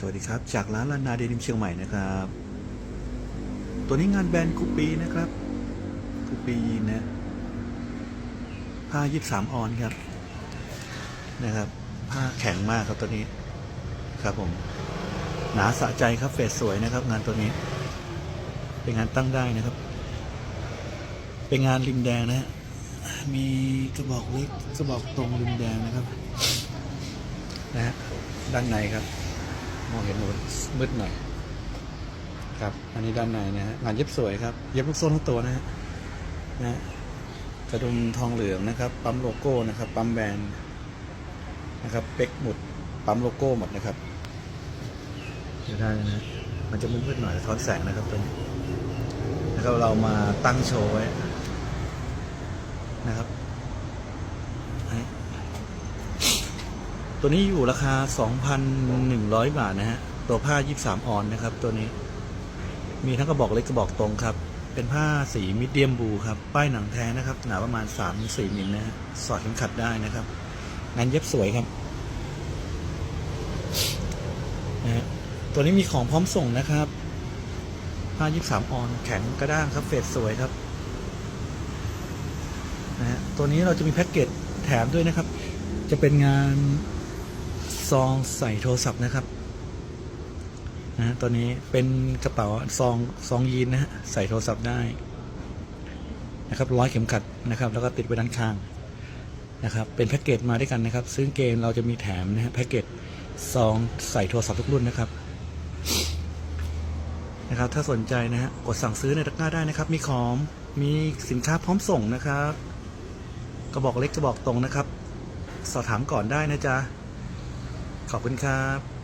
สวัสดีครับ จากร้านลานาเดนิมเชียงใหม่นะครับ ตัวนี้งานแบรนด์คูปีนะครับคูปียีนนะผ้ายี่สามออนครับ นะครับ ผ้าแข็งมากครับตัวนี้ ครับผม หนาสะใจครับเฟสสวยนะครับ งานตัวนี้ เป็นงานตั้งได้นะครับ เป็นงานริมแดงนะฮะมีกระบอกเล็กกระบอกตรงริมแดงนะครับ นะฮะด้านในครับ มองเห็นหนูมืดหน่อย ครับ อันนี้ด้านในนะฮะงานเย็บสวยครับ เย็บลูกโซ่ทั้งตัวนะฮะนะกระดุมทองเหลืองนะครับ ปั๊มโลโก้นะครับ ปั๊มแบรนด์นะครับ เป็กหมุด ปั๊มโลโก้หมดนะครับเดี๋ยวได้นะฮะมันจะมืดๆหน่อยสะท้อนแสงนะครับตัวนี้นะครับ เรามาตั้งโชว์ไว้นะครับให้ ตัวนี้อยู่ราคา 2,100 บาทนะฮะ ตัวผ้า 23 ออนนะครับ ตัวนี้ มีทั้งกระบอกเล็กกระบอกตรงครับ เป็นผ้าสีมิดเดียมบูครับ ป้ายหนังแท้นะครับ หนาประมาณ 3-4มิลนะฮะ สอดเข็มขัดได้นะครับ งานเย็บสวยครับนะฮะตัวนี้มีของพร้อมส่งนะครับ ผ้า 23 ออน แข็งกระด้างครับ เฟดสวยครับ นะฮะ ตัวนี้เราจะมีแพ็กเกจแถมด้วยนะครับจะเป็นงาน ซองใส่โทรศัพท์นะครับนะตัวนี้เป็นกระเป๋าซองซองยีนนะฮะใส่โทรศัพท์ได้นะครับร้อยเข็มขัดนะครับ แล้วก็ติดไว้ด้านข้างนะครับ เป็นแพ็กเกจมาด้วยกันนะครับ ซึ่งเกมเราจะมีแถมนะฮะแพ็กเกจซองใส่โทรศัพท์ทุกรุ่นนะครับนะครับ ถ้าสนใจนะฮะกดสั่งซื้อในตะกร้าได้นะครับ มีของมีสินค้าพร้อมส่งนะครับกระบอกเล็กกระบอกตรงนะครับ สอบถามก่อนได้นะจ๊ะ ขอบคุณครับ